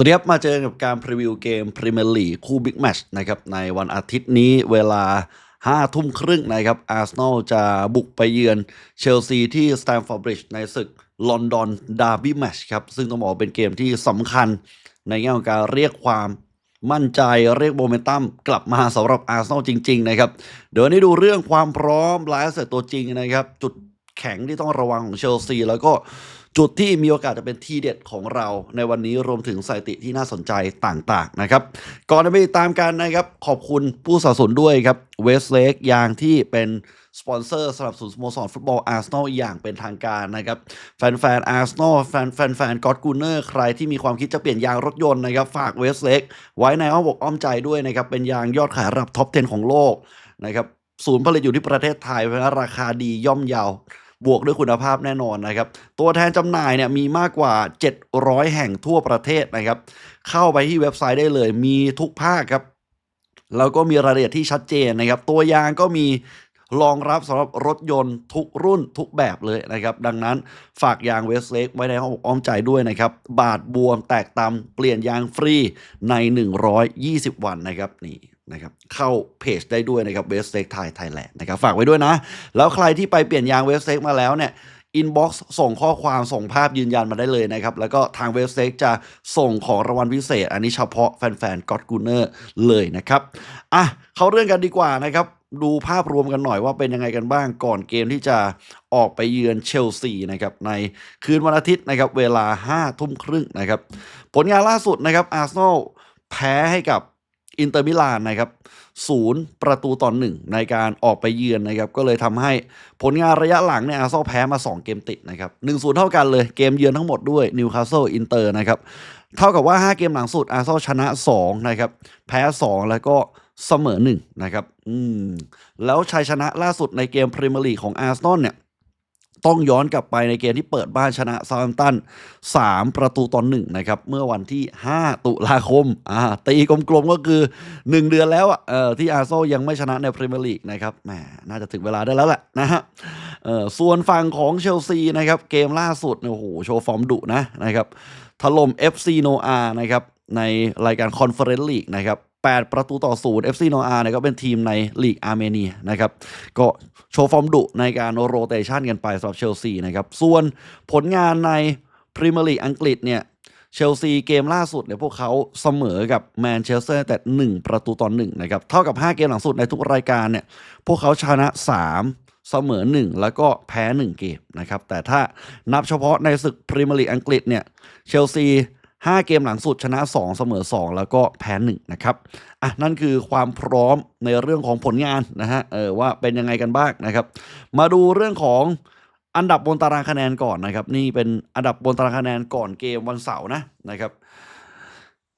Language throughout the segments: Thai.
สวัสดีครับ มาเจอกับการพรีวิวเกมพรีเมียร์ลีกคู่บิ๊กแมชนะครับในวันอาทิตย์นี้เวลา5ทุ่มครึ่งนะครับอาร์เซนอลจะบุกไปเยือนเชลซีที่สแตมฟอร์ดบริดจ์ในศึกลอนดอนดาร์บี้แมชครับ ซึ่งต้องบอกเป็นเกมที่สำคัญในแง่ของการเรียกความมั่นใจเรียกโมเมนตัมกลับมาสำหรับอาร์เซนอลจริง ๆ นะครับ เดี๋ยวนี้ดูเรื่องความพร้อมรายละเอียดตัวจริงนะครับ จุดแข็งที่ต้องระวังของเชลซีแล้วก็ จุดที่มีโอกาสจะเป็นทีเด็ดของเราในวันนี้รวมถึงสถิติที่น่าสนใจต่างๆนะครับก่อนจะไปติดตามกันนะครับ ขอบคุณผู้สนับสนุนด้วยครับเวสเลกยางที่เป็นสปอนเซอร์สนับสนสโมสรฟุตบอลอาร์เซนอลอย่างเป็นทางการนะครับ แฟนๆอาร์เซนอลแฟนแฟนแฟนก็อดกูเนอร์ใครที่มีความคิดจะเปลี่ยนยางรถยนต์นะครับ ฝากเวสเลกไว้ในอ้อมอกอ้อมใจด้วยนะครับ เป็นยางยอดขายระดับท็อป 10 ของโลกนะครับศูนย์ผลิตอยู่ที่ประเทศไทยเพราะราคาดีย่อมเยาว บวกด้วยคุณภาพแน่นอนนะครับ ตัวแทนจำหน่ายเนี่ยมีมากกว่า 700 แห่งทั่วประเทศนะครับ เข้าไปที่เว็บไซต์ได้เลย มีทุกภาคครับ แล้วก็มีรายละเอียดที่ชัดเจนนะครับ ตัวยางก็มีรองรับสำหรับรถยนต์ทุกรุ่นทุกแบบเลยนะครับ ดังนั้นฝากยางเวสเล็กไว้ในห้องอกอ้อมใจด้วยนะครับ บาดบวมแตกตำเปลี่ยนยางฟรีใน 120 วันนะครับนี่ นะครับเข้าเพจได้ด้วยนะครับเวสเล็กไทยไทยแลนด์นะครับฝากไว้ด้วยนะ แล้วใครที่ไปเปลี่ยนยางเวสเล็กมาแล้วเนี่ยอินบ็อกซ์ส่งข้อความส่งภาพยืนยันมาได้เลยนะครับ แล้วก็ทางเว็บไซต์จะส่งของรางวัลพิเศษ อันนี้เฉพาะแฟนๆก็อดกูเนอร์เลยนะครับ อะ เข้าเรื่องกันดีกว่านะครับ ดูภาพรวมกันหน่อยว่าเป็นยังไงกันบ้างก่อนเกมที่จะออกไปเยือนเชลซีนะครับ ในคืนวันอาทิตย์นะครับ เวลา5ทุ่มครึ่งนะครับ ผลงานล่าสุดนะครับอาร์เซนอลแพ้ให้กับ อินเตอร์มิลานนะครับศูนย์ประตูต่อหนึ่งในการออกไปเยือนนะครับ ก็เลยทำให้ผลงานระยะหลังเนี่ยอาร์เซนอลแพ้มา 2 เกมติดนะครับหนึ่งศูนย์เท่ากันเลยเกมเยือนทั้งหมดด้วยนิวคาสเซิลอินเตอร์นะครับ เท่ากับว่า 5 เกมหลังสุดอาร์เซนอลชนะ 2 นะครับ แพ้ 2 แล้วก็เสมอ1นะครับ อืม แล้วชัยชนะล่าสุดในเกมพรีเมียร์ลีกของอาร์เซนอลเนี่ย ต้องย้อนกลับไปในเกมที่เปิดบ้านชนะซาแฮมตัน 3 ประตูต่อหนึ่งนะครับ เมื่อวันที่ 5 ตุลาคมอ่าตีกลมๆก็คือ 1 เดือนแล้วอะเอ่อที่อาร์เซนอลยังไม่ชนะในพรีเมียร์ลีกนะครับแหมน่าจะถึงเวลาได้แล้วแหละนะฮะเอ่อส่วนฝั่งของเชลซีนะครับ เกมล่าสุดโอ้โหโชว์ฟอร์มดุนะนะครับถล่ม FC โนอานะครับในรายการคอนเฟอเรนซ์ลีกนะครับ 8 ประตูต่อศูนย์ FC นอาเนี่ยก็เป็นทีมในลีกอาร์เมเนียนะครับก็โชว์ฟอร์มดุในการโรเตชันกันไปสำหรับเชลซีนะครับส่วนผลงานในพรีเมียร์ลีกอังกฤษเนี่ยเชลซีเกมล่าสุดเนี่ยพวกเขาเสมอกับแมนเชสเตอร์แต่ 1 ประตูต่อ1นะครับเท่ากับ 5 เกมหลังสุดในทุกรายการเนี่ยพวกเขาชนะ 3เสมอ 1 แล้วก็แพ้ 1 เกมนะครับ แต่ถ้านับเฉพาะในศึกพรีเมียร์ลีกอังกฤษเนี่ยเชลซี 5 เกมหลังสุดชนะ 2 เสมอ 2 แล้วก็แพ้1นะครับอะนั่นคือความพร้อมในเรื่องของผลงานนะฮะเออว่าเป็นยังไงกันบ้างนะครับ มาดูเรื่องของอันดับบนตารางคะแนนก่อนนะครับ นี่เป็นอันดับบนตารางคะแนนก่อนเกมวันเสาร์นะนะครับ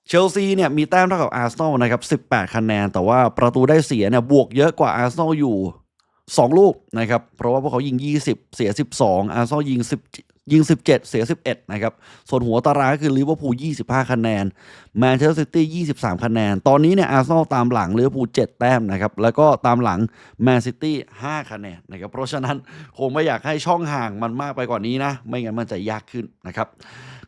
เชลซีเนี่ยมีแต้มเท่ากับอาร์เซนอลนะครับ 18 คะแนน แต่ว่าประตูได้เสียเนี่ยบวกเยอะกว่าอาร์เซนอลอยู่ 2 ลูกนะครับ เพราะว่าพวกเขายิง 20 เสีย 12 อาร์เซนอลยิง10 ยิง 17 เสีย 11 นะครับ ส่วนหัวตารางก็คือลิเวอร์พูล 25 คะแนน แมนเชสเตอร์ซิตี้ 23 คะแนน ตอนนี้เนี่ยอาร์เซนอลตามหลังลิเวอร์พูล 7 แต้มนะครับ แล้วก็ตามหลังแมนซิตี้ 5 คะแนนนะครับ เพราะฉะนั้นคงไม่อยากให้ช่องห่างมันมากไปกว่านี้นะ ไม่งั้นมันจะยากขึ้นนะครับ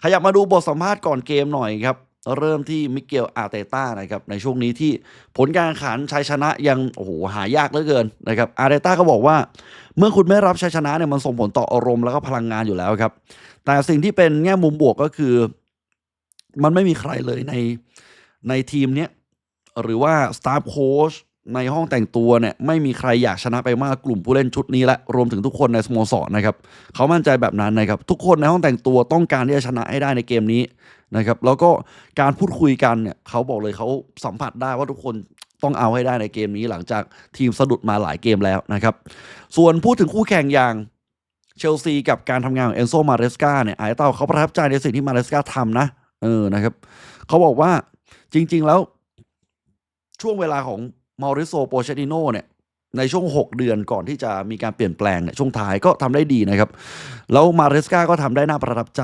ขยับมาดูบทสัมภาษณ์ก่อนเกมหน่อยครับ เริ่มที่มิเกลอาเตต้านะครับในช่วงนี้ที่ผลการแข่งขันชัยชนะยังโอ้โหหายากเหลือเกินนะครับอาเตต้าก็บอกว่า เมื่อคุณไม่รับชัยชนะเนี่ยมันส่งผลต่ออารมณ์แล้วก็พลังงานอยู่แล้วครับ แต่สิ่งที่เป็นแง่มุมบวกก็คือ มันไม่มีใครเลยในในทีมเนี้ยหรือว่าสตาฟโค้ช ในห้องแต่งตัวเนี่ยไม่มีใครอยากชนะไปมากกลุ่มผู้เล่นชุดนี้และรวมถึงทุกคนในสโมสรนะครับเขามั่นใจแบบนั้นนะครับทุกคนในห้องแต่งตัวต้องการที่จะชนะให้ได้ในเกมนี้นะครับแล้วก็การพูดคุยกันเนี่ยเขาบอกเลยเขาสัมผัสได้ว่าทุกคนต้องเอาให้ได้ในเกมนี้หลังจากทีมสะดุดมาหลายเกมแล้วนะครับส่วนพูดถึงคู่แข่งอย่างเชลซีกับการทำงานของเอนโซมาเรสกาเนี่ยไอ้เต้าเขาประทับใจในสิ่งที่มาเรสกาทำนะเออนะครับเขาบอกว่าจริง ๆ แล้วช่วงเวลาของ มาริโซโปเชติโนเนี่ยในช่วง 6 เดือนก่อนที่จะมีการเปลี่ยนแปลงเนี่ยช่วงท้ายก็ทำได้ดีนะครับ แล้วมาเรสกาก็ทำได้น่าประทับใจ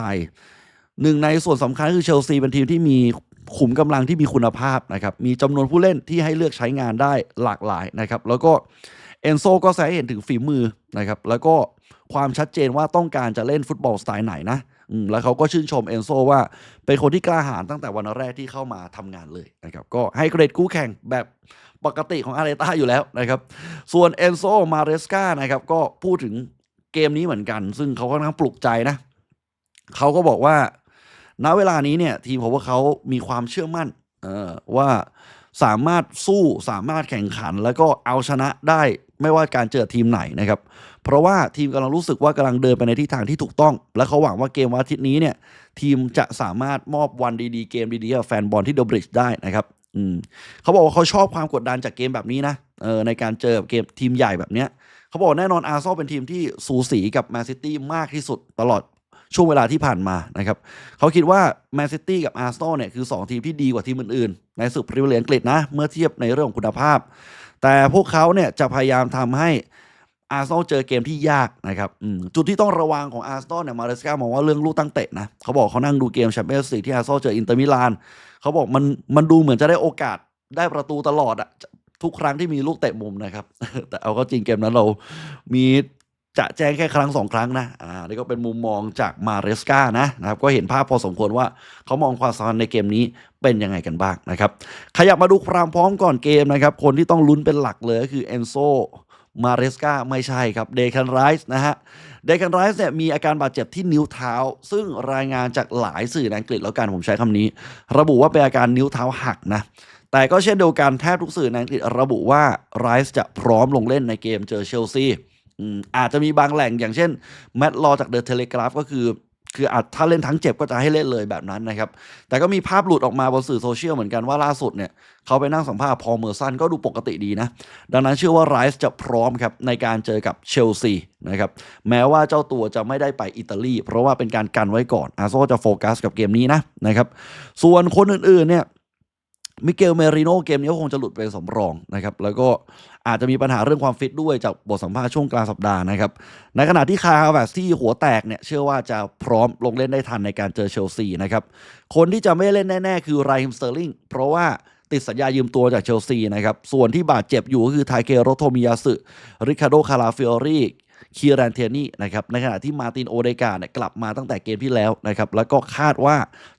หนึ่งในส่วนสำคัญคือเชลซีเป็นทีมที่มีขุมกำลังที่มีคุณภาพนะครับ มีจำนวนผู้เล่นที่ให้เลือกใช้งานได้หลากหลายนะครับ แล้วก็เอนโซก็แสดงให้เห็นถึงฝีมือนะครับ แล้วก็ความชัดเจนว่าต้องการจะเล่นฟุตบอลสไตล์ไหนนะแล้วเขาก็ชื่นชมเอนโซว่าเป็นคนที่กล้าหาญตั้งแต่วันแรกที่เข้ามาทำงานเลยนะครับ ก็ให้เกรดคู่แข่งแบบ ปกติของอาร์เตต้าอยู่แล้วนะครับ ส่วนเอนโซมาเรสกานะครับก็พูดถึงเกมนี้เหมือนกัน ซึ่งเขาก็ค่อนข้างปลุกใจนะ เขาก็บอกว่า ณเวลานี้เนี่ย ทีมของพวกเขามีความเชื่อมั่นว่าสามารถสู้สามารถแข่งขัน แล้วก็เอาชนะได้ไม่ว่าการเจอทีมไหนนะครับ เพราะว่าทีมกำลังรู้สึกว่ากำลังเดินไปในทิศทางที่ถูกต้อง และเขาหวังว่าเกมวันอาทิตย์นี้เนี่ย ทีมจะสามารถมอบวันดีๆ เกมดีๆกับแฟนบอลที่เดอะบริดจ์ได้นะครับ อืมเขาบอกว่าเขาชอบความกดดันจากเกมแบบนี้นะเออในการเจอเกมทีมใหญ่แบบเนี้ยเขาบอกแน่นอนอาร์ซอลเป็นทีมที่สูสีกับแมนซิตี้มากที่สุดตลอดช่วงเวลาที่ผ่านมานะครับเขาคิดว่าแมนซิตี้กับอาร์ซอลเนี่ยคือ 2 ทีมที่ดีกว่าทีมอื่นๆ ในสุดพรีเมียร์ลีกอังกฤษนะ เมื่อเทียบในเรื่องของคุณภาพ แต่พวกเขาเนี่ยจะพยายามทำให้อาร์ซอลเจอเกมที่ยากนะครับจุดที่ต้องระวังของอาร์ซอลเนี่ยมาเลสกามองว่าเรื่องลูกตั้งเตะนะเขาบอกเขานั่งดูเกมแชมเปี้ยนส์ลีกที่อาร์ซอลเจออินเตอร์มิลาน เขาบอกมันมันดูเหมือนจะได้โอกาสได้ประตูตลอดอะทุกครั้งที่มีลูกเตะมุมนะครับ แต่เอาก็จริงเกมนั้นเรามีจะแจ้งแค่ครั้งสองครั้งนะ อ่า นี่ก็เป็นมุมมองจากมาเรสกานะนะครับ ก็เห็นภาพพอสมควรว่าเขามองความสำคัญในเกมนี้เป็นยังไงกันบ้างนะครับ ขยับมาดูความพร้อมก่อนเกมนะครับ คนที่ต้องลุ้นเป็นหลักเลยก็คือเอนโซ มาเรสกาไม่ใช่ครับเดคันไรส์นะฮะเดคันไรส์เนี่ยมีอาการบาดเจ็บที่นิ้วเท้า ซึ่งรายงานจากหลายสื่อในอังกฤษแล้วกันผมใช้คำนี้ ระบุว่าเป็นอาการนิ้วเท้าหักนะแต่ก็เช่นเดียวกันแทบทุกสื่อในอังกฤษระบุว่าไรส์จะพร้อมลงเล่นในเกมเจอเชลซีอืมอาจจะมีบางแหล่งอย่างเช่นแมตต์ลอจากเดอะเทเลกราฟก็คือ คืออาจถ้าเล่นทั้งเจ็บก็จะให้เล่นเลยแบบนั้นนะครับ แต่ก็มีภาพหลุดออกมาบนสื่อโซเชียลเหมือนกันว่าล่าสุดเนี่ย เขาไปนั่งสัมภาษณ์พอลเมอร์ซันก็ดูปกติดีนะ ดังนั้นเชื่อว่าไรซ์จะพร้อมครับ ในการเจอกับเชลซีนะครับ แม้ว่าเจ้าตัวจะไม่ได้ไปอิตาลี เพราะว่าเป็นการกันไว้ก่อนอาโซจะโฟกัสกับเกมนี้นะนะครับ ส่วนคนอื่นๆเนี่ย มิเกลเมริโนเกมนี้คงจะหลุดไปสำรองนะครับ แล้วก็อาจจะมีปัญหาเรื่องความฟิตด้วยจากบทสัมภาษณ์ช่วงกลางสัปดาห์นะครับ ในขณะที่คาร์แวสที่หัวแตกเนี่ย เชื่อว่าจะพร้อมลงเล่นได้ทันในการเจอเชลซีนะครับ คนที่จะไม่เล่นแน่ ๆ คือไรฮิมสเตอร์ลิงเพราะว่าติดสัญญายืมตัวจากเชลซีนะครับ ส่วนที่บาดเจ็บอยู่ก็คือไทเกโรโทมิยาสึริคาโดคาราฟิออรีคีรันเทนี่นะครับในขณะที่มาร์ตินโอเดกาเนี่ยกลับมาตั้งแต่เกมที่แล้วนะครับแล้วก็คาดว่า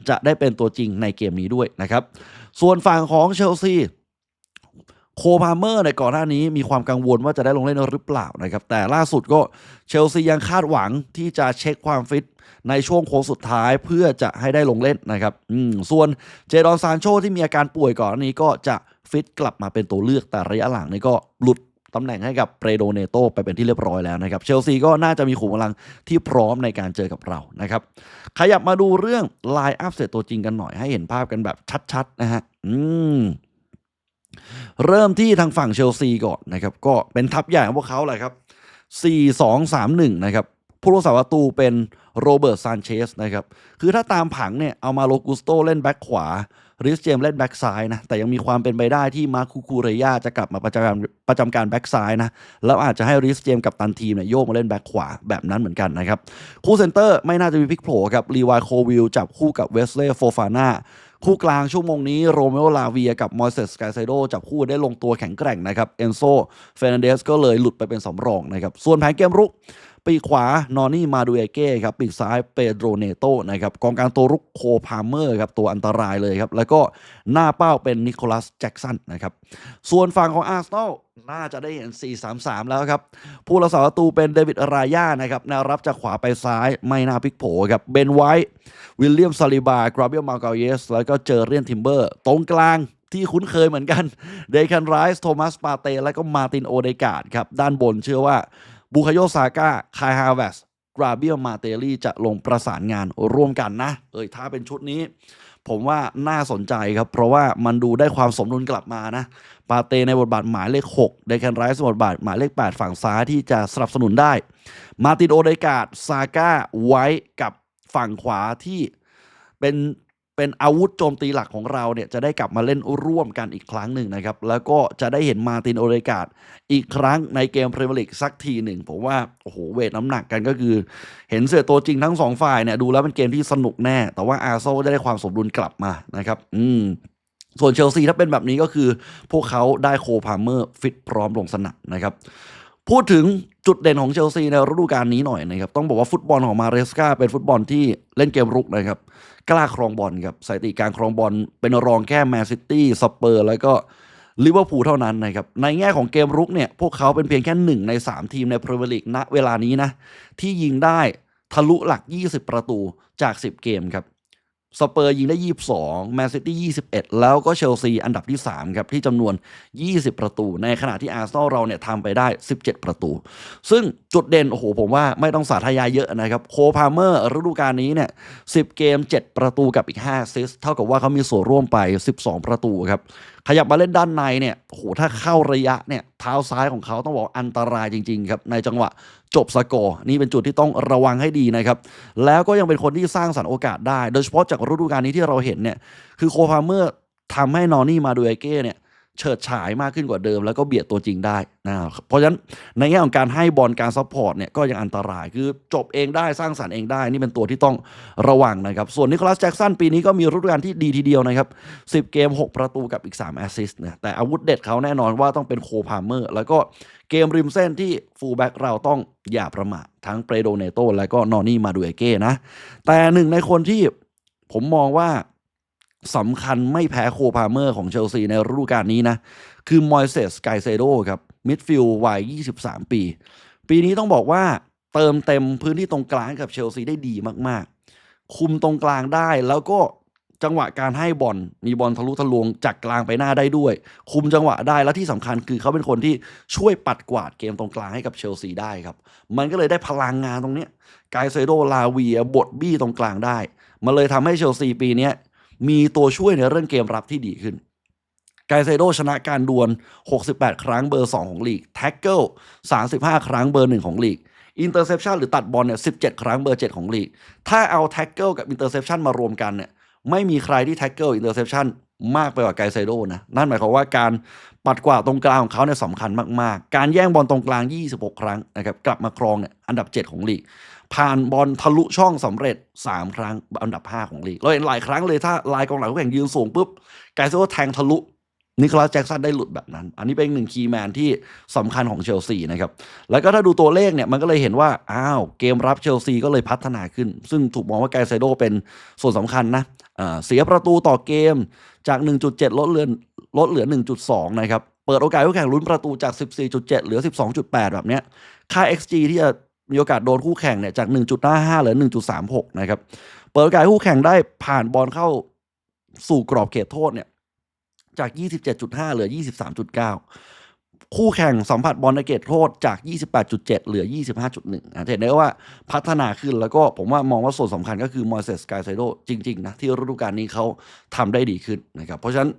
จะได้เป็นตัวจริงในเกมนี้ด้วยนะครับ ส่วนฝั่งของเชลซีโคพาเมอร์ในก่อนหน้านี้มีความกังวลว่าจะได้ลงเล่นหรือเปล่านะครับ แต่ล่าสุดก็เชลซียังคาดหวังที่จะเช็คความฟิตในช่วงโค้งสุดท้ายเพื่อจะให้ได้ลงเล่นนะครับอืมส่วนเจดอนซานโชที่มีอาการป่วยก่อนหน้านี้ก็จะฟิตกลับมาเป็นตัวเลือกแต่ระยะหลังนี่ก็หลุด ตำแหน่งให้กับเปโดเนโตไปเป็นที่เรียบร้อยแล้วนะครับเชลซีก็น่าจะมีขุมกำลังที่พร้อมในการเจอกับเรานะครับขยับมาดูเรื่องไลน์อัพเสร็จตัวจริงกันหน่อยให้เห็นภาพกันแบบชัดๆนะฮะอืมเริ่มที่ทางฝั่งเชลซีก่อนนะครับก็เป็นทัพใหญ่ของพวกเขาแหละครับ 4-2-3-1 นะครับผู้รักษาประตูเป็นโรเบิร์ตซานเชสนะครับคือถ้าตามผังเนี่ยเอามาโลกุสโตเล่นแบ็คขวา ริสเจมเล่นแบ็คซ้ายนะ แต่ยังมีความเป็นไปได้ที่มาคูคูเรยาจะกลับมาประจำการประจำการแบ็คซ้ายนะ แล้วอาจจะให้ริสเจมกับตันทีมเนี่ยโยกมาเล่นแบ็คขวาแบบนั้นเหมือนกันนะครับ คู่เซนเตอร์ไม่น่าจะมีพลิกโผล่ครับรีวายโควิลจับคู่กับเวสเล่โฟฟาน่าคู่กลางชั่วโมงนี้โรเมโอลาเวียกับมอยเซสกาไซโดจับคู่ได้ลงตัวแข็งแกร่งนะครับเอนโซเฟรนเดสก็เลยหลุดไปเป็นสำรองนะครับส่วนแผนเกมรุก ปีขวานอนี่มาดูเอเก้ครับปีกซ้ายเปโดรเนโตนะครับกองกลางตัวรุกโคพาเมอร์ครับตัวอันตรายเลยครับ แล้วก็หน้าเป้าเป็นนิโคลัสแจ็กสันนะครับส่วนฝั่งของอาร์เซนอลน่าจะได้เห็น 4-3-3 แล้วครับ ผู้รักษาประตูเป็นเดวิดรายานะครับแนวรับจากขวาไปซ้ายไม่น่าพลิกโผครับเบนไวท์วิลเลียมซาลิบากราเบียลมาเกาเยส แล้วก็เจอเรียนทิมเบอร์ ตรงกลางที่คุ้นเคยเหมือนกัน เดคันไรส์โทมัสปาเต และก็มาตินโอเดกาดครับ ด้านบนเชื่อว่า บูคาโยซาก้าคายฮาเวสกราเบียมาเตลี่จะลงประสานงานร่วมกันนะ เอ้ยถ้าเป็นชุดนี้ ผมว่าน่าสนใจครับ เพราะว่ามันดูได้ความสมดุลกลับมานะปาเตในบทบาทหมายเลข6เดแคนไรส์บทบาทหมายเลข 8 ฝั่งซ้ายที่จะสนับสนุนได้ มาตินโอเดกาดซาก้าไว้กับฝั่งขวาที่เป็น เป็นอาวุธโจมตีหลักของเราเนี่ยจะได้กลับมาเล่นร่วมกันอีกครั้งหนึ่งนะครับ แล้วก็จะได้เห็นมาตินโอเดกาดอีกครั้งในเกมพรีเมียร์ลีกสักทีหนึ่งผมว่าโอ้โหเวทน้ำหนักกันก็คือ เห็นเสือตัวจริงทั้งสองฝ่ายเนี่ยดูแล้วเป็นเกมที่สนุกแน่ แต่ว่าอาร์โซจะได้ความสมดุลกลับมานะครับ อืมส่วนเชลซีถ้าเป็นแบบนี้ก็คือ พวกเขาได้โคพาเมอร์ฟิตพร้อมลงสนามนะครับพูดถึงจุดเด่นของเชลซีในฤดูกาลนี้หน่อยนะครับ ต้องบอกว่าฟุตบอลของมาเรสกาเป็นฟุตบอลที่เล่นเกมรุกนะครับ กล้าครองบอลครับสถิติการครองบอลเป็นรองแค่แมนซิตี้สเปอร์แล้วก็ลิเวอร์พูลเท่านั้นนะครับ ในแง่ของเกมรุกเนี่ย พวกเขาเป็นเพียงแค่หนึ่งใน 3 ทีมในพรีเมียร์ลีกณเวลานี้นะ ที่ยิงได้ทะลุหลัก 20 ประตูจาก 10 เกมครับ สเปอร์ยิงได้ 22 แมนซิตี้ 21 แล้วก็เชลซีอันดับที่ 3 ครับ ที่จำนวน 20 ประตู ในขณะที่อาร์เซนอลเราเนี่ยทำไปได้ 17 ประตู ซึ่งจุดเด่น โอ้โห ผมว่าไม่ต้องสาธยายเยอะนะครับ โคพาเมอร์ฤดูกาลนี้เนี่ย 10 เกม 7 ประตูกับอีก5ซิส เท่ากับว่าเขามีส่วนร่วมไป 12 ประตูครับขยับมาเล่นด้านในเนี่ยโหถ้าเข้าระยะเนี่ยเท้าซ้ายของเขาต้องบอกอันตรายจริง ๆ ครับ ในจังหวะจบสกอร์นี่เป็นจุดที่ต้องระวังให้ดีนะครับ แล้วก็ยังเป็นคนที่สร้างสรรค์โอกาสได้ โดยเฉพาะจากฤดูกาลนี้ที่เราเห็นเนี่ยคือโคฟาเมอร์ทำให้นอนี่มาดูเอเก้เนี่ย เฉิดฉายมากขึ้นกว่าเดิม แล้วก็เบียดตัวจริงได้นะครับเพราะฉะนั้นในแง่ของการให้บอลการซัพพอร์ตเนี่ยก็ยังอันตรายคือจบเองได้สร้างสรรค์เองได้ นี่เป็นตัวที่ต้องระวังนะครับ ส่วนนิโคลัสแจ็กสันปีนี้ก็มีฤดูกาลที่ดีทีเดียวนะครับ 10 เกม 6 ประตูกับอีก3แอสซิสต์เนะแต่อาวุธเด็ดเขาแน่นอนว่าต้องเป็นโคพาเมอร์ แล้วก็เกมริมเส้นที่ฟูลแบ็กเราต้องอย่าประมาททั้งเปโดเนโตและก็นอนี่มาดูเอเก้นะแต่หนึ่งในคนที่ผมมองว่า สำคัญไม่แพ้โคพาเมอร์ของเชลซีในฤดูกาลนี้นะ คือมอยเซสไกเซโดครับ มิดฟิลด์วัย 23 ปี ปีนี้ต้องบอกว่าเติมเต็มพื้นที่ตรงกลางกับเชลซีได้ดีมากๆ คุมตรงกลางได้แล้วก็จังหวะการให้บอลมีบอลทะลุทะลวงจากกลางไปหน้าได้ด้วย คุมจังหวะได้และที่สำคัญคือเขาเป็นคนที่ช่วยปัดกวาดเกมตรงกลางให้กับเชลซีได้ครับ มันก็เลยได้พลังงานตรงเนี้ยไกเซโดลาเวียบดบี้ตรงกลางได้ มันเลยทำให้เชลซีปีนี้ มีตัวช่วยในเรื่องเกมรับที่ดีขึ้นไกเซโดชนะการดวล 68 ครั้งเบอร์ 2 ของลีก แท็กเกิล 35 ครั้งเบอร์ 1 ของลีก อินเตอร์เซปชันหรือตัดบอลเนี่ย 17 ครั้งเบอร์ 7 ของลีก ถ้าเอาแท็กเกิลกับอินเตอร์เซปชันมารวมกันเนี่ย ไม่มีใครที่แท็กเกิลอินเตอร์เซปชันมากไปกว่าไกเซโดนะ นั่นหมายความว่าการปัดกวาดตรงกลางของเขาเนี่ยสำคัญมาก ๆ การแย่งบอลตรงกลาง 26 ครั้งนะครับ กลับมาครองเนี่ยอันดับ 7 ของลีก ผ่านบอลทะลุช่องสำเร็จ 3 ครั้งอันดับ 5 ของลีก เราเห็นหลายครั้งเลยถ้าลายกองหลังคู่แข่งยืนสูงปุ๊บไกเซโดแทงทะลุนิโคลัสแจ็กสันได้หลุดแบบนั้น อันนี้เป็นหนึ่งคีย์แมนที่สำคัญของเชลซีนะครับ แล้วก็ถ้าดูตัวเลขเนี่ย มันก็เลยเห็นว่า อ้าว เกมรับเชลซีก็เลยพัฒนาขึ้น ซึ่งถูกมองว่าไกเซโดเป็นส่วนสำคัญนะเสียประตูต่อเกมจาก 1.7 ลดเหลือลดเหลือ 1.2 นะครับ เปิดโอกาสคู่แข่งลุ้นประตูจาก 14.7 เหลือ 12.8 แบบเนี้ย ค่า XG ที่จะ มีโอกาสโดนคู่แข่งเนี่ยจาก 1.55เหลือ 1.36 นะครับ เปิดโอกาสคู่แข่งได้ผ่านบอลเข้าสู่กรอบเขตโทษเนี่ยจาก 27.5 เหลือ 23.9 คู่แข่งสัมผัสบอลในเขตโทษจาก 28.7 เหลือ 25.1อะเห็นได้ว่าพัฒนาขึ้นแล้วก็ผมว่ามองว่าส่วนสำคัญก็คือมอยเซสกายไซโดจริง ๆ นะ ที่ฤดูกาลนี้เขาทำได้ดีขึ้นนะครับ เพราะฉะนั้น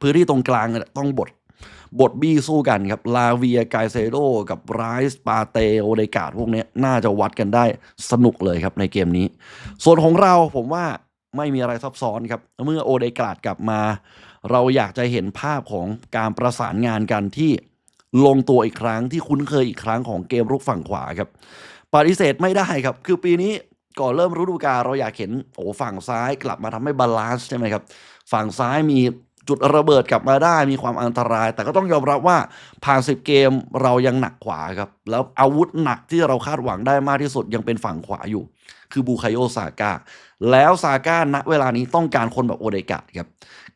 พื้นที่ตรงกลางเนี่ยต้องบด บทบี้สู้กันครับ ลาเวียไกเซโดกับไรส์ปาเตโอเดกาดพวกนี้น่าจะวัดกันได้สนุกเลยครับในเกมนี้ ส่วนของเราผมว่าไม่มีอะไรซับซ้อนครับ เมื่อโอเดกาดกลับมา เราอยากจะเห็นภาพของการประสานงานกันที่ลงตัวอีกครั้งที่คุ้นเคยอีกครั้งของเกมรุกฝั่งขวาครับปฏิเสธไม่ได้ครับ คือปีนี้ก่อนเริ่มฤดูกาลเราอยากเห็นโอ้ฝั่งซ้ายกลับมาทำให้บาลานซ์ใช่ไหมครับ ฝั่งซ้ายมี จุดระเบิดกลับมาได้มีความอันตราย แต่ก็ต้องยอมรับว่าผ่านสิบเกมเรายังหนักขวาครับ แล้วอาวุธหนักที่เราคาดหวังได้มากที่สุดยังเป็นฝั่งขวาอยู่ คือบูคายโอซาก้าแล้วซาก้าณเวลานี้ต้องการคนแบบโอเดกาครับ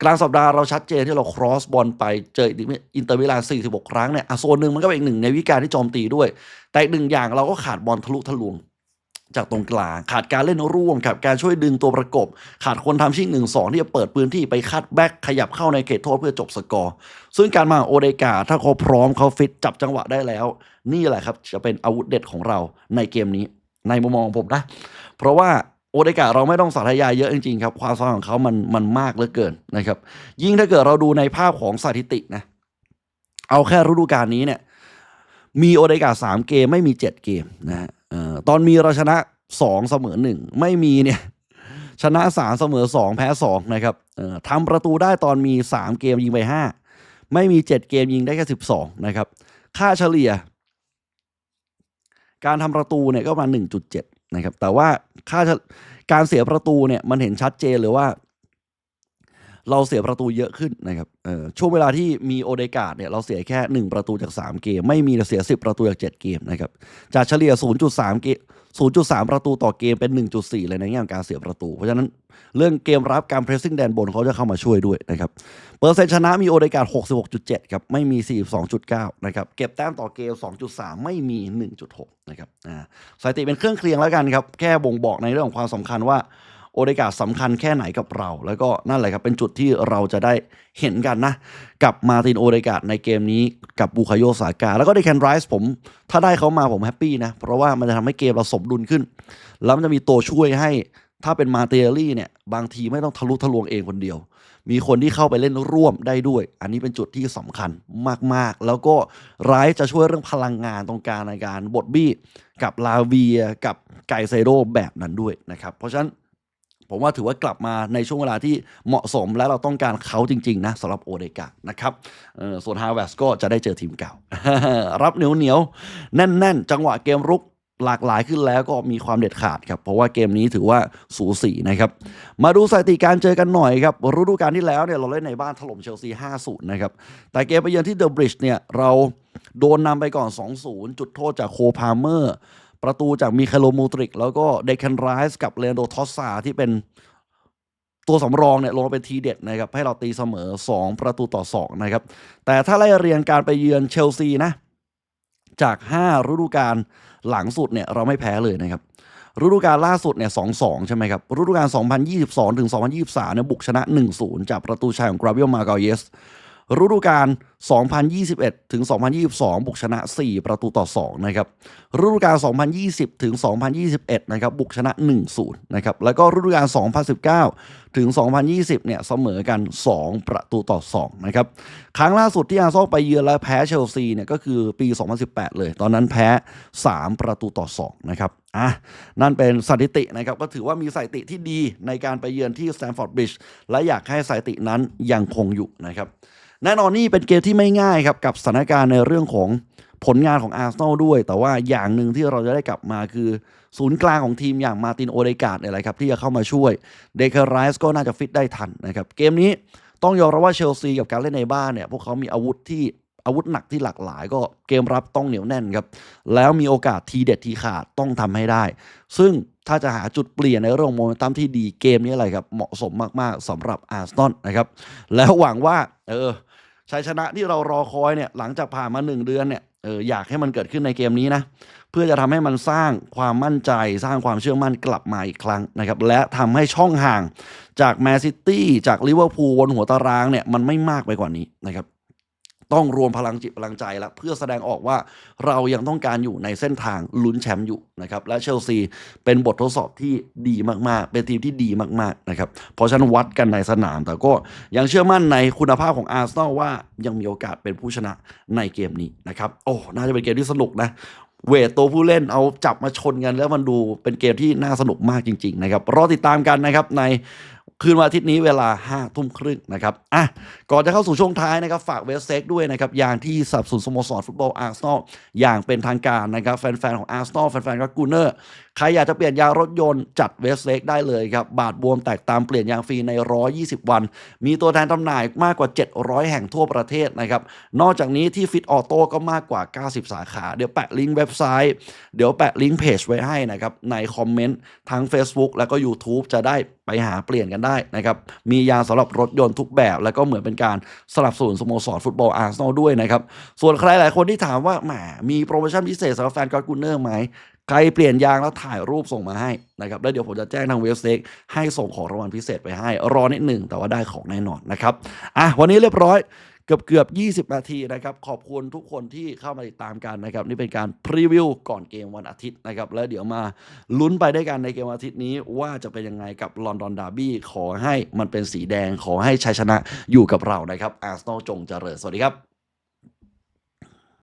กลางสัปดาห์เราชัดเจนที่เราครอสบอลไปเจออินเตอร์มิลาน 46 ครั้งเนี่ยโซนหนึ่งมันก็เป็นอีกหนึ่งในวิการที่โจมตีด้วย แต่อีกหนึ่งอย่างเราก็ขาดบอลทะลุทะลวง จากตรงกลาง ขาดการเล่นร่วมขาดการช่วยดึงตัวประกบ ขาดคนทำชิงหนึ่งสองที่จะเปิดพื้นที่ไปคัดแบ็กขยับเข้าในเขตโทษเพื่อจบสกอร์ ซึ่งการมาโอเดกาถ้าเขาพร้อมเขาฟิตจับจังหวะได้แล้ว นี่แหละครับจะเป็นอาวุธเด็ดของเราในเกมนี้ในมุมมองผมนะ เพราะว่าโอเดกาเราไม่ต้องสาธยายเยอะจริงๆครับความสามารถของเขามันมันมากเหลือเกินนะครับ ยิ่งถ้าเกิดเราดูในภาพของสถิตินะเอาแค่ฤดูกาลนี้เนี่ยมีโอเดกาสามเกมไม่มีเจ็ดเกมนะฮะ ออตอนมีเราชนะสองเสมอหนึ่งไม่มีเนี่ยชนะสามเสมอสองแพ้สองนะครับออทำประตูได้ตอนมีสามเกมยิงไปห้าไม่มีเจ็ดเกมยิงได้แค่สิบสองนะครับ ค่าเฉลี่ย การทำประตูเนี่ยก็ประมาณหนึ่งจุดเจ็ดนะครับ แต่ว่าค่าการเสียประตูเนี่ยมันเห็นชัดเจนเลยว่า เราเสียประตูเยอะขึ้นนะครับช่วงเวลาที่มีโอเดกาดเนี่ยเราเสียแค่ 1 ประตูจาก 3 เกม ไม่มีเสีย 10 ประตูจาก 7 เกมนะครับจากเฉลี่ย 0.3 เกม 0.3 ประตูต่อเกมเป็น 1.4 เลยในแง่ของการเสียประตู เพราะฉะนั้นเรื่องเกมรับการเพรสซิ่งแดนบนเขาจะเข้ามาช่วยด้วยนะครับเปอร์เซ็นต์ชนะมีโอเดการ์66.7 ครับ ไม่มี 42.9 นะครับ เก็บแต้มต่อเกม 2.3 ไม่มี 1.6 นะครับอ่าสถิติเป็นเครื่องเคลียงแล้วกันครับ แค่บ่งบอกในเรื่องของความสำคัญว่า โอเดการ์สำคัญแค่ไหนกับเรา แล้วก็นั่นแหละครับเป็นจุดที่เราจะได้เห็นกันนะ กับมาตินโอเดกาในเกมนี้กับบูคาโยสากา แล้วก็เดแคนไรส์ผม ถ้าได้เขามาผมแฮปปี้นะ เพราะว่ามันจะทำให้เกมเราสมดุลขึ้น แล้วมันจะมีตัวช่วยให้ถ้าเป็นมาเตอรี่เนี่ยบางทีไม่ต้องทะลุทะลวงเองคนเดียว มีคนที่เข้าไปเล่นร่วมได้ด้วย อันนี้เป็นจุดที่สำคัญมากๆ แล้วก็ไรส์จะช่วยเรื่องพลังงานตรงการในการบดบี้ กับลาเวียกับไกเซโดแบบนั้นด้วยนะครับ เพราะฉะนั้น ผมว่าถือว่ากลับมาในช่วงเวลาที่เหมาะสมและเราต้องการเขาจริง ๆ นะสำหรับโอเดกานะครับส่วนฮาวเวสก็จะได้เจอทีมเก่า รับเหนียวเหนียวแน่น ๆ จังหวะเกมรุกหลากหลายขึ้นแล้วก็มีความเด็ดขาดครับ เพราะว่าเกมนี้ถือว่าสูสีนะครับ มาดูสถิติการเจอกันหน่อยครับฤดูกาลที่แล้วเนี่ยเราเล่นในบ้านถล่มเชลซี 5-0 นะครับ แต่เกมไปเยือนที่เดอะบริดจ์เนี่ยเราโดนนำไปก่อน 2-0 จุดโทษจากโคพาเมอร์ ประตูจากมีคาโลมูตริก แล้วก็เดคันไรส์กับเลนโดทอสซาที่เป็นตัวสำรองเนี่ยลงมาเป็นทีเด็ดนะครับ ให้เราตีเสมอ 2 ประตูต่อ 2 นะครับ แต่ถ้าไล่เรียงการไปเยือนเชลซีนะ จาก 5 ฤดูกาลหลังสุดเนี่ยเราไม่แพ้เลยนะครับ ฤดูกาลล่าสุดเนี่ย2-2ใช่ไหมครับ ฤดูกาล 2022 ถึง 2023เนี่ยบุกชนะ 1-0 จากประตูชัยของกราเบียลมาเกาเยสฤดูกาล 2021 ถึง 2022 บุกชนะ 4 ประตูต่อ 2 นะครับ ฤดูกาล 2020 ถึง 2021 นะครับ บุกชนะ 1-0 นะครับ แล้วก็ฤดูกาล 2019 ถึง 2020 เนี่ย เสมอกัน 2 ประตูต่อ 2 นะครับ ครั้งล่าสุดที่อาร์ซอลไปเยือนและแพ้เชลซี เนี่ย ก็คือปี 2018 เลย ตอนนั้นแพ้ 3 ประตูต่อ 2 นะครับ อะ นั่นเป็นสถิตินะครับ ก็ถือว่ามีสถิติที่ดีในการไปเยือนที่สแตนฟอร์ดบริดจ์ และอยากให้สถิตินั้นยังคงอยู่นะครับแน่นอนนี่เป็นเกมที่ไม่ง่ายครับกับสถานการณ์ในเรื่องของผลงานของอาร์เซนอลด้วย แต่ว่าอย่างหนึ่งที่เราจะได้กลับมาคือ ศูนย์กลางของทีมอย่างมาตินโอเดการ์ดเนี่ยแหละครับที่จะเข้ามาช่วยเดคไรส์ก็น่าจะฟิตได้ทันนะครับเกมนี้ต้องยอมรับว่าเชลซีกับการเล่นในบ้านเนี่ยพวกเขามีอาวุธที่อาวุธหนักที่หลากหลายก็เกมรับต้องเหนียวแน่นครับ แล้วมีโอกาสทีเด็ดทีขาดต้องทำให้ได้ ซึ่งถ้าจะหาจุดเปลี่ยนในเรื่องโมเมนตัมที่ดีเกมนี้อะไรครับ เหมาะสมมากๆสำหรับอาร์เซนอลนะครับ แล้วหวังว่า เออ ชัยชนะที่เรารอคอยเนี่ยหลังจากผ่านมา 1 เดือนเนี่ยเอออยากให้มันเกิดขึ้นในเกมนี้นะเพื่อจะทำให้มันสร้างความมั่นใจ สร้างความเชื่อมั่นกลับมาอีกครั้งนะครับและทำให้ช่องห่างจากแมนซิตี้จากลิเวอร์พูลบนหัวตารางเนี่ยมันไม่มากไปกว่านี้นะครับ ต้องรวมพลังจิตพลังใจแล้วเพื่อแสดงออกว่าเรายังต้องการอยู่ในเส้นทางลุ้นแชมป์อยู่นะครับและเชลซีเป็นบททดสอบที่ดีมากๆ เป็นทีมที่ดีมากๆนะครับเพราะฉะนั้นวัดกันในสนาม แต่ก็ยังเชื่อมั่นในคุณภาพของอาร์เซนอลว่ายังมีโอกาสเป็นผู้ชนะในเกมนี้นะครับโอ้น่าจะเป็นเกมที่สนุกนะเวทตัวผู้เล่นเอาจับมาชนกันแล้วมันดูเป็นเกมที่น่าสนุกมากจริง ๆ นะครับ รอติดตามกันนะครับใน คืนวันอาทิตย์นี้เวลา5้าทุ่มครึ่งนะครับอะก่อนจะเข้าสู่ช่วงท้ายนะครับ ฝากเวสเซ็กด้วยนะครับ อย่างที่สับสนสโมสรฟุตบอลอาร์เซนอลอย่างเป็นทางการนะครับ แฟน ๆ ของอาร์เซนอลแฟน ๆ ก็กูเนอร์ ใครอยากจะเปลี่ยนยางรถยนต์จัดเวสเล็กได้เลยครับ บาทบวมแตกตามเปลี่ยนยางฟรีใน 120 วัน มีตัวแทนจำหน่ายมากกว่า 700 แห่งทั่วประเทศนะครับ นอกจากนี้ที่ฟิตออโต้ก็มากกว่า 90 สาขา เดี๋ยวแปะลิงก์เว็บไซต์ เดี๋ยวแปะลิงก์เพจไว้ให้นะครับในคอมเมนต์ทั้ง Facebook แล้วก็ YouTube จะได้ไปหาเปลี่ยนกันได้นะครับ มียางสำหรับรถยนต์ทุกแบบ แล้วก็เหมือนเป็นการสลับส่วนสโมสรฟุตบอลอาร์เซนอลด้วยนะครับ ส่วนใครหลายคนที่ถามว่าแหมมีโปรโมชั่นพิเศษสำหรับแฟนกอล์กูเนอร์ไหมใครเปลี่ยนยางแล้วถ่ายรูปส่งมาให้นะครับแล้วเดี๋ยวผมจะแจ้งทางเว็บเซ็กให้ส่งของรางวัลพิเศษไปให้ รอนิดหนึ่งแต่ว่าได้ของแน่นอนนะครับอะวันนี้เรียบร้อย เกือบเกือบ 20 นาทีนะครับขอบคุณทุกคนที่เข้ามาติดตามกันนะครับนี่เป็นการพรีวิวก่อนเกมวันอาทิตย์นะครับแล้วเดี๋ยวมาลุ้นไปด้วยกันในเกมวันอาทิตย์นี้ว่าจะเป็นยังไงกับลอนดอนดาร์บี้ขอให้มันเป็นสีแดงขอให้ชัยชนะอยู่กับเรานะครับอาร์เซนอลจงเจริญสวัสดีครับ